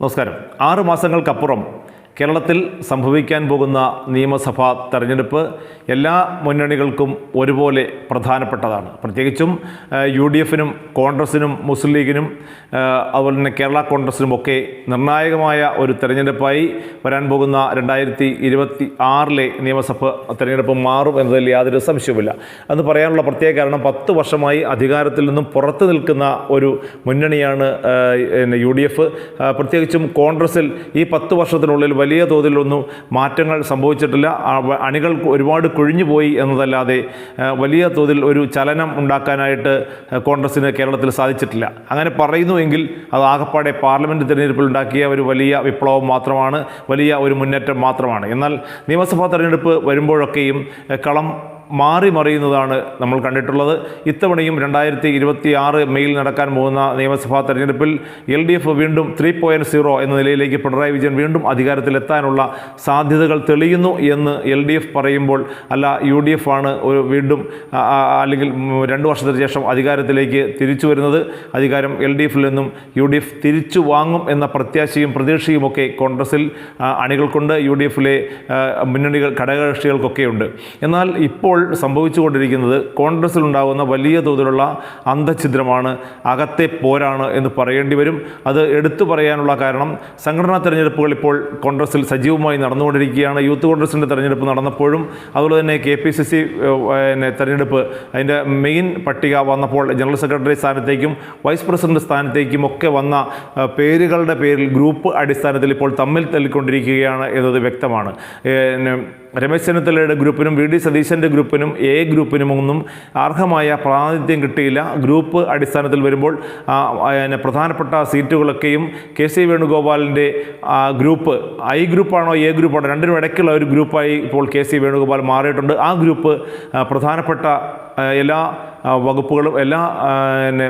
നമസ്കാരം. ആറ് മാസങ്ങൾക്കപ്പുറം കേരളത്തിൽ സംഭവിക്കാൻ പോകുന്ന നിയമസഭാ തെരഞ്ഞെടുപ്പ് എല്ലാ മുന്നണികൾക്കും ഒരുപോലെ പ്രധാനപ്പെട്ടതാണ്. പ്രത്യേകിച്ചും യു ഡി എഫിനും കോൺഗ്രസിനും മുസ്ലിം ലീഗിനും അതുപോലെ തന്നെ കേരള കോൺഗ്രസിനും ഒക്കെ നിർണായകമായ ഒരു തെരഞ്ഞെടുപ്പായി വരാൻ പോകുന്ന രണ്ടായിരത്തി ഇരുപത്തി ആറിലെ നിയമസഭ തെരഞ്ഞെടുപ്പ് മാറും എന്നതിൽ യാതൊരു സംശയവുമില്ല. എന്ന് പറയാനുള്ള പ്രത്യേക കാരണം പത്ത് വർഷമായി അധികാരത്തിൽ നിന്നും പുറത്തു നിൽക്കുന്ന ഒരു മുന്നണിയാണ് യു ഡി എഫ് പ്രത്യേകിച്ചും കോൺഗ്രസിൽ ഈ പത്ത് വർഷത്തിനുള്ളിൽ വലിയ തോതിലൊന്നും മാറ്റങ്ങൾ സംഭവിച്ചിട്ടില്ല. അണികൾ ഒരുപാട് കൊഴിഞ്ഞു പോയി എന്നതല്ലാതെ വലിയ തോതിൽ ഒരു ചലനം ഉണ്ടാക്കാനായിട്ട് കോൺഗ്രസ്സിന് കേരളത്തിൽ സാധിച്ചിട്ടില്ല. അങ്ങനെ പറയുന്നുവെങ്കിൽ അത് ആകപ്പാടെ പാർലമെന്റ് തിരഞ്ഞെടുപ്പിൽ ഉണ്ടാക്കിയ ഒരു വലിയ വിപ്ലവം മാത്രമാണ് വലിയ ഒരു മുന്നേറ്റം മാത്രമാണ്. എന്നാൽ നിയമസഭാ തെരഞ്ഞെടുപ്പ് വരുമ്പോഴൊക്കെയും കളം മാറി മറിയുന്നതാണ് നമ്മൾ കണ്ടിട്ടുള്ളത്. ഇത്തവണയും രണ്ടായിരത്തി ഇരുപത്തി ആറ് മെയിൽ നടക്കാൻ പോകുന്ന നിയമസഭാ തെരഞ്ഞെടുപ്പിൽ എൽ ഡി എഫ് വീണ്ടും ത്രീ പോയിന്റ് സീറോ എന്ന നിലയിലേക്ക് പിണറായി വിജയൻ വീണ്ടും അധികാരത്തിലെത്താനുള്ള സാധ്യതകൾ തെളിയുന്നു എന്ന് എൽ ഡി എഫ് പറയുമ്പോൾ അല്ല യു ഡി എഫ് ആണ് ഒരു വീണ്ടും അല്ലെങ്കിൽ രണ്ട് വർഷത്തിന് ശേഷം അധികാരത്തിലേക്ക് തിരിച്ചു വരുന്നത്. അധികാരം എൽ ഡി എഫിൽ നിന്നും യു ഡി എഫ് തിരിച്ചു വാങ്ങും എന്ന പ്രത്യാശയും പ്രതീക്ഷയുമൊക്കെ കോൺഗ്രസിൽ അണികൾക്കുണ്ട്. യു ഡി എഫിലെ മുന്നണികൾ ഘടകകക്ഷികൾക്കൊക്കെയുണ്ട്. എന്നാൽ ഇപ്പോൾ സംഭവിച്ചുകൊണ്ടിരിക്കുന്നത് കോൺഗ്രസിൽ ഉണ്ടാകുന്ന വലിയ തോതിലുള്ള അന്തഛിദ്രമാണ് അകത്തെ പോരാണ് എന്ന് പറയേണ്ടി വരും. അത് എടുത്തു പറയാനുള്ള കാരണം സംഘടനാ തെരഞ്ഞെടുപ്പുകൾ ഇപ്പോൾ കോൺഗ്രസിൽ സജീവമായി നടന്നുകൊണ്ടിരിക്കുകയാണ്. യൂത്ത് കോൺഗ്രസിന്റെ തെരഞ്ഞെടുപ്പ് നടന്നപ്പോഴും അതുപോലെ തന്നെ കെ പി സി സി പിന്നെ തെരഞ്ഞെടുപ്പ് അതിന്റെ മെയിൻ പട്ടിക വന്നപ്പോൾ ജനറൽ സെക്രട്ടറി സ്ഥാനത്തേക്കും വൈസ് പ്രസിഡന്റ് സ്ഥാനത്തേക്കും ഒക്കെ വന്ന പേരുകളുടെ പേരിൽ ഗ്രൂപ്പ് അടിസ്ഥാനത്തിൽ ഇപ്പോൾ തമ്മിൽ തല്ലിക്കൊണ്ടിരിക്കുകയാണ് എന്നത് വ്യക്തമാണ്. രമേശ് ചെന്നിത്തലയുടെ ഗ്രൂപ്പിനും വി ഡി സതീശന്റെ ഗ്രൂപ്പിനും എ ഗ്രൂപ്പിനും ഒന്നും അർഹമായ പ്രാതിനിധ്യം കിട്ടിയില്ല. ഗ്രൂപ്പ് അടിസ്ഥാനത്തിൽ വരുമ്പോൾ പ്രധാനപ്പെട്ട സീറ്റുകളൊക്കെയും കെ സി വേണുഗോപാലിന്റെ ഗ്രൂപ്പ് ഐ ഗ്രൂപ്പാണോ എ ഗ്രൂപ്പാണോ രണ്ടിനും ഇടയ്ക്കുള്ള ഒരു ഗ്രൂപ്പായി ഇപ്പോൾ കെ സി വേണുഗോപാൽ മാറിയിട്ടുണ്ട്. ആ ഗ്രൂപ്പ് പ്രധാനപ്പെട്ട എല്ലാ വകുപ്പുകളും എല്ലാ പിന്നെ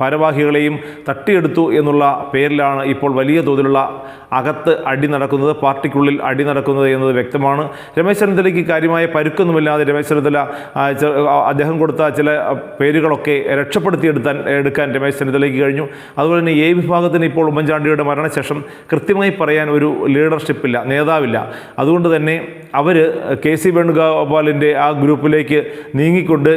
ഭാരവാഹികളെയും തട്ടിയെടുത്തു എന്നുള്ള പേരിലാണ് ഇപ്പോൾ വലിയ തോതിലുള്ള അകത്ത് അടി നടക്കുന്നത് പാർട്ടിക്കുള്ളിൽ അടി നടക്കുന്നത് എന്നത് വ്യക്തമാണ്. രമേശ് ചെന്നിത്തലയ്ക്ക് കാര്യമായ പരുക്കൊന്നുമില്ലാതെ രമേശ് ചെന്നിത്തല അദ്ദേഹം കൊടുത്ത ചില പേരുകളൊക്കെ രക്ഷപ്പെടുത്തിയെടുത്താൻ എടുക്കാൻ രമേശ് ചെന്നിത്തലയ്ക്ക് കഴിഞ്ഞു. അതുപോലെ തന്നെ എ വിഭാഗത്തിന് ഇപ്പോൾ ഉമ്മൻചാണ്ടിയുടെ മരണശേഷം കൃത്യമായി പറയാൻ ഒരു ലീഡർഷിപ്പില്ല നേതാവില്ല. അതുകൊണ്ട് തന്നെ അവർ കെ സി വേണുഗോപാലിന്റെ ആ ഗ്രൂപ്പിലേക്ക് നീങ്ങിക്കൊണ്ട്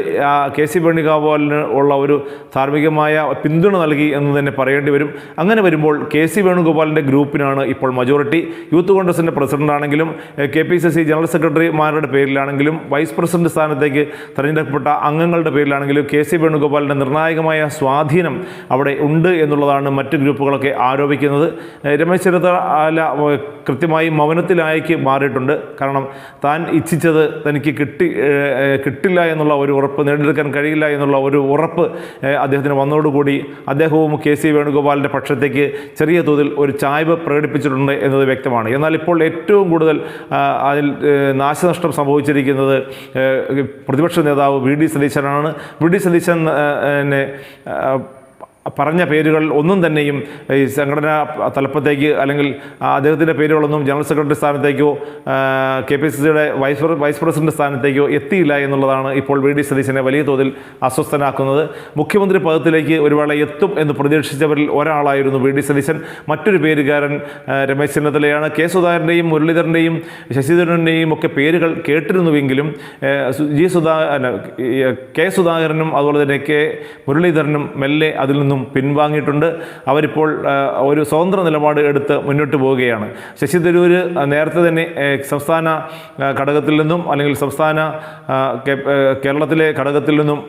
കെ സി വേണുഗോപാലിന് ഉള്ള ഒരു ധാർമ്മികമായ പിന്തുണ നൽകി എന്ന് തന്നെ പറയേണ്ടി വരും. അങ്ങനെ വരുമ്പോൾ കെ സി വേണുഗോപാലിന്റെ ഗ്രൂപ്പിനാണ് ഇപ്പോൾ മജോറിറ്റി യൂത്ത് കോൺഗ്രസിന്റെ പ്രസിഡന്റ് ആണെങ്കിലും K P C C general സെക്രട്ടറിമാരുടെ പേരിലാണെങ്കിലും വൈസ് പ്രസിഡന്റ് സ്ഥാനത്തേക്ക് തിരഞ്ഞെടുക്കപ്പെട്ട അംഗങ്ങളുടെ പേരിലാണെങ്കിലും കെ സി വേണുഗോപാലിന്റെ നിർണായകമായ സ്വാധീനം അവിടെ ഉണ്ട് എന്നുള്ളതാണ് മറ്റ് ഗ്രൂപ്പുകളൊക്കെ ആരോപിക്കുന്നത്. രമേശ് ചെന്നിത്തല കൃത്യമായി മൗനത്തിലായിക്ക് മാറിയിട്ടുണ്ട്. കാരണം താൻ ഇച്ഛിച്ചത് തനിക്ക് കിട്ടി കിട്ടില്ല എന്നുള്ള ഒരു ഉറപ്പ് നേടിയെടുക്കാൻ കഴിയില്ല എന്നുള്ള ഒരു ഉറപ്പ് അദ്ദേഹത്തിന് വന്നതോടുകൂടി അദ്ദേഹവും കെ സി വേണുഗോപാലിന്റെ പക്ഷത്തേക്ക് ചെറിയ തോതിൽ ഒരു ചായ്വ് പ്രകടിപ്പിച്ചിട്ടുണ്ട് എന്നത് വ്യക്തമാണ്. എന്നാൽ ഇപ്പോൾ ഏറ്റവും കൂടുതൽ അതിൽ നാശനഷ്ടം സംഭവിച്ചിരിക്കുന്നത് പ്രതിപക്ഷ നേതാവ് വി ഡി സതീശനാണ്. വി ഡി സതീശൻ പറഞ്ഞ പേരുകൾ ഒന്നും തന്നെയും ഈ സംഘടനാ തലപ്പത്തേക്ക് അല്ലെങ്കിൽ അദ്ദേഹത്തിന്റെ പേരുകളൊന്നും ജനറൽ സെക്രട്ടറി സ്ഥാനത്തേക്കോ കെ പി സി സിയുടെ വൈസ് വൈസ് പ്രസിഡന്റ് സ്ഥാനത്തേക്കോ എത്തിയില്ല എന്നുള്ളതാണ് ഇപ്പോൾ വി ഡി സതീശനെ വലിയ തോതിൽ അസ്വസ്ഥനാക്കുന്നത്. മുഖ്യമന്ത്രി പദത്തിലേക്ക് ഒരുപാട് എത്തും എന്ന് പ്രതീക്ഷിച്ചവരിൽ ഒരാളായിരുന്നു വി ഡി സതീശൻ. മറ്റൊരു പേരുകാരൻ രമേശ് ചെന്നിത്തലയാണ്. കെ സുധാകരന്റെയും മുരളീധരന്റെയും ശശിധരന്റെയും ഒക്കെ പേരുകൾ കേട്ടിരുന്നുവെങ്കിലും ജി സുധാ കെ സുധാകരനും അതുപോലെ തന്നെ കെ മുരളീധരനും മെല്ലെ അതിൽ നിന്നും പിൻവാങ്ങിയിട്ടുണ്ട്. അവരിപ്പോൾ ഒരു സ്വതന്ത്ര നിലപാട് എടുത്ത് മുന്നോട്ട് പോവുകയാണ്. ശശി തരൂർ നേരത്തെ തന്നെ സംസ്ഥാന ഘടകത്തിൽ നിന്നും അല്ലെങ്കിൽ സംസ്ഥാന കേരളത്തിലെ ഘടകത്തിൽ നിന്നും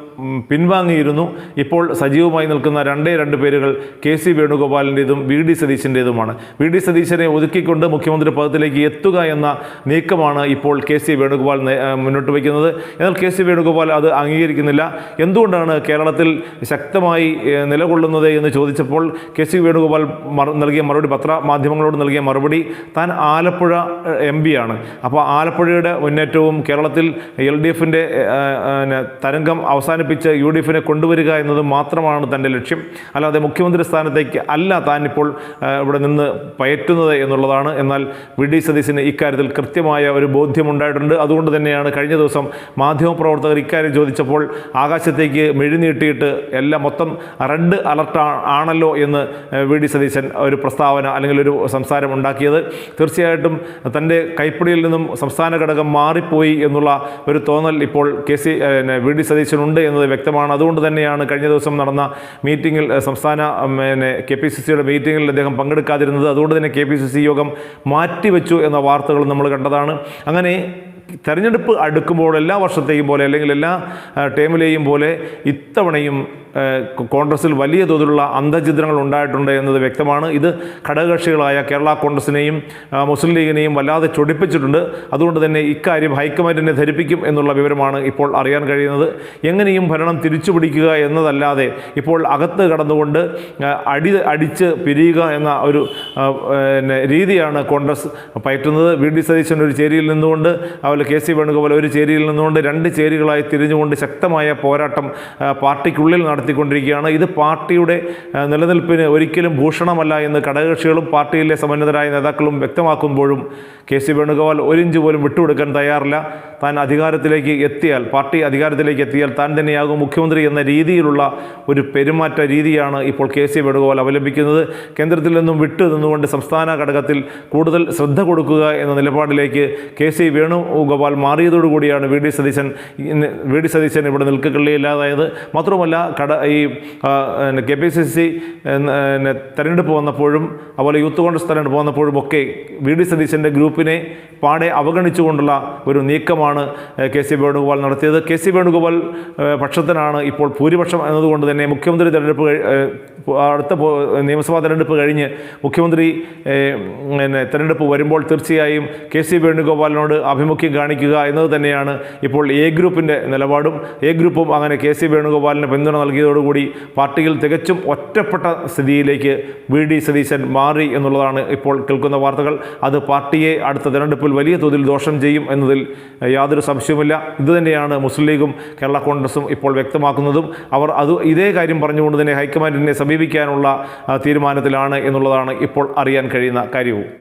പിൻവാങ്ങിയിരുന്നു. ഇപ്പോൾ സജീവമായി നിൽക്കുന്ന രണ്ടേ രണ്ട് പേരുകൾ കെ സി വേണുഗോപാലിന്റെതും വി ഡി സതീശന്റേതുമാണ്. വി ഡി സതീശനെ ഒതുക്കിക്കൊണ്ട് മുഖ്യമന്ത്രി പദത്തിലേക്ക് എത്തുക എന്ന നീക്കമാണ് ഇപ്പോൾ കെ സി വേണുഗോപാൽ മുന്നോട്ട് വയ്ക്കുന്നത്. എന്നാൽ കെ സി വേണുഗോപാൽ അത് അംഗീകരിക്കുന്നില്ല. എന്തുകൊണ്ടാണ് കേരളത്തിൽ ശക്തമായി ഏ, നിലകൊള്ളുന്നത് എന്ന് ചോദിച്ചപ്പോൾ കെ സി വേണുഗോപാൽ നൽകിയ മറുപടി പത്രമാധ്യമങ്ങളോട് നൽകിയ മറുപടി താൻ ആലപ്പുഴ എം ആണ്. അപ്പോൾ ആലപ്പുഴയുടെ മുന്നേറ്റവും കേരളത്തിൽ എൽ ഡി എഫിന്റെ തരംഗം അവസാനിപ്പിച്ച് യു ഡി എഫിനെ കൊണ്ടുവരിക എന്നത് മാത്രമാണ് തന്റെ ലക്ഷ്യം. അല്ലാതെ മുഖ്യമന്ത്രി സ്ഥാനത്തേക്ക് അല്ല താൻ ഇപ്പോൾ ഇവിടെ നിന്ന് പയറ്റുന്നത് എന്നുള്ളതാണ്. എന്നാൽ വി ഡി സതീശന് ഇക്കാര്യത്തിൽ കൃത്യമായ ഒരു ബോധ്യമുണ്ടായിട്ടുണ്ട്. അതുകൊണ്ട് തന്നെയാണ് കഴിഞ്ഞ ദിവസം മാധ്യമപ്രവർത്തകർ ഇക്കാര്യം ചോദിച്ചപ്പോൾ ആകാശത്തേക്ക് മെഴുനീട്ടിയിട്ട് എല്ലാം മൊത്തം റെഡ് അലർട്ട് ആണല്ലോ എന്ന് വി. ഡി. സതീശൻ ഒരു പ്രസ്താവന അല്ലെങ്കിൽ ഒരു സംസാരം ഉണ്ടാക്കിയത്. തീർച്ചയായിട്ടും തന്റെ കൈപ്പിടിയിൽ നിന്നും സംസ്ഥാന ഘടകം മാറിപ്പോയി എന്നുള്ള ഒരു തോന്നൽ ഇപ്പോൾ കെ. C V. ഡി. സതീശനുണ്ട് എന്നത് വ്യക്തമാണ്. അതുകൊണ്ട് തന്നെയാണ് കഴിഞ്ഞ ദിവസം നടന്ന മീറ്റിങ്ങിൽ സംസ്ഥാന പിന്നെ കെ. പി. സി. സിയുടെ മീറ്റിങ്ങിൽ അദ്ദേഹം പങ്കെടുക്കാതിരുന്നത്. അതുകൊണ്ട് തന്നെ കെ. പി. സി. സി യോഗം മാറ്റിവെച്ചു എന്ന വാർത്തകൾ നമ്മൾ കണ്ടതാണ്. അങ്ങനെ തെരഞ്ഞെടുപ്പ് അടുക്കുമ്പോൾ എല്ലാ വർഷത്തെയും പോലെ അല്ലെങ്കിൽ എല്ലാ ടേമിലെയും പോലെ ഇത്തവണയും കോൺഗ്രസിൽ വലിയ തോതിലുള്ള അന്ധചിത്രങ്ങൾ ഉണ്ടായിട്ടുണ്ട് എന്നത് വ്യക്തമാണ്. ഇത് ഘടകകക്ഷികളായ കേരള കോൺഗ്രസിനെയും മുസ്ലിം ലീഗിനെയും വല്ലാതെ ചൊടിപ്പിച്ചിട്ടുണ്ട്. അതുകൊണ്ട് തന്നെ ഇക്കാര്യം ഹൈക്കമാൻഡിനെ ധരിപ്പിക്കും എന്നുള്ള വിവരമാണ് ഇപ്പോൾ അറിയാൻ കഴിയുന്നത്. എങ്ങനെയും ഭരണം തിരിച്ചുപിടിക്കുക എന്നതല്ലാതെ ഇപ്പോൾ അകത്ത് കടന്നുകൊണ്ട് അടി അടിച്ച് പിരിയുക എന്ന ഒരു രീതിയാണ് കോൺഗ്രസ് പയറ്റുന്നത്. വി. ഡി. സതീശൻ ഒരു ചേരിയിൽ നിന്നുകൊണ്ട് അതുപോലെ കെ. സി. വേണുഗോപാൽ ഒരു ചേരിയിൽ നിന്നുകൊണ്ട് രണ്ട് ചേരികളായി തിരിഞ്ഞുകൊണ്ട് ശക്തമായ പോരാട്ടം പാർട്ടിക്കുള്ളിൽ പാർട്ടിക്കുള്ളിൽ നടത്തിക്കൊണ്ടിരിക്കുകയാണ്. ഇത് പാർട്ടിയുടെ നിലനിൽപ്പിന് ഒരിക്കലും ഭൂഷണമല്ല എന്ന് ഘടകകക്ഷികളും പാർട്ടിയിലെ സമന്വിതരായ നേതാക്കളും വ്യക്തമാക്കുമ്പോഴും കെ സി വേണുഗോപാൽ ഒരിഞ്ച് പോലും വിട്ടുകൊടുക്കാൻ തയ്യാറില്ല. താൻ അധികാരത്തിലേക്ക് എത്തിയാൽ പാർട്ടി അധികാരത്തിലേക്ക് എത്തിയാൽ താൻ തന്നെയാകും മുഖ്യമന്ത്രി എന്ന രീതിയിലുള്ള ഒരു പെരുമാറ്റ രീതിയാണ് ഇപ്പോൾ കെ സി വേണുഗോപാൽ അവലംബിക്കുന്നത്. കേന്ദ്രത്തിൽ നിന്നും വിട്ടു നിന്നുകൊണ്ട് സംസ്ഥാന ഘടകത്തിൽ കൂടുതൽ ശ്രദ്ധ കൊടുക്കുക എന്ന നിലപാടിലേക്ക് K C Venugopal മാറിയതോടുകൂടിയാണ് V D Satheesan V D Satheesan ഇവിടെ നിൽക്കുകയില്ലാതായത് മാത്രമല്ല കട ഈ കെ പി സി സി തെരഞ്ഞെടുപ്പ് വന്നപ്പോഴും അതുപോലെ യൂത്ത് കോൺഗ്രസ് തെരഞ്ഞെടുപ്പ് വന്നപ്പോഴും ഒക്കെ വി ഡി സതീശന്റെ ഗ്രൂപ്പിനെ പാടെ അവഗണിച്ചുകൊണ്ടുള്ള ഒരു നീക്കമാണ് കെ സി വേണുഗോപാൽ നടത്തിയത്. കെ സി വേണുഗോപാൽ പക്ഷത്തിനാണ് ഇപ്പോൾ ഭൂരിപക്ഷം എന്നതുകൊണ്ട് തന്നെ മുഖ്യമന്ത്രി തെരഞ്ഞെടുപ്പ് അടുത്ത നിയമസഭാ തെരഞ്ഞെടുപ്പ് കഴിഞ്ഞ് മുഖ്യമന്ത്രി പിന്നെ തെരഞ്ഞെടുപ്പ് വരുമ്പോൾ തീർച്ചയായും കെ സി വേണുഗോപാലിനോട് ആഭിമുഖ്യം കാണിക്കുക എന്നത് തന്നെയാണ് ഇപ്പോൾ എ ഗ്രൂപ്പിന്റെ നിലപാടും. എ ഗ്രൂപ്പും അങ്ങനെ കെ സി വേണുഗോപാലിന് പിന്തുണ നൽകിയതോടുകൂടി പാർട്ടിയിൽ തികച്ചും ഒറ്റപ്പെട്ട സ്ഥിതിയിലേക്ക് വി ഡി സതീശൻ മാറി എന്നുള്ളതാണ് ഇപ്പോൾ കേൾക്കുന്ന വാർത്തകൾ. അത് പാർട്ടിയെ അടുത്ത തെരഞ്ഞെടുപ്പിൽ വലിയ തോതിൽ ദോഷം ചെയ്യും എന്നതിൽ യാതൊരു സംശയവുമില്ല. ഇതുതന്നെയാണ് മുസ്ലിം ലീഗും കേരള കോൺഗ്രസും ഇപ്പോൾ വ്യക്തമാക്കുന്നതും. അവർ അത് ഇതേ കാര്യം പറഞ്ഞുകൊണ്ട് തന്നെ ഹൈക്കമാൻഡിനെ സമീപിക്കാനുള്ള തീരുമാനത്തിലാണ് എന്നുള്ളതാണ് ഇപ്പോൾ അറിയാൻ കഴിയുന്ന കാര്യവും.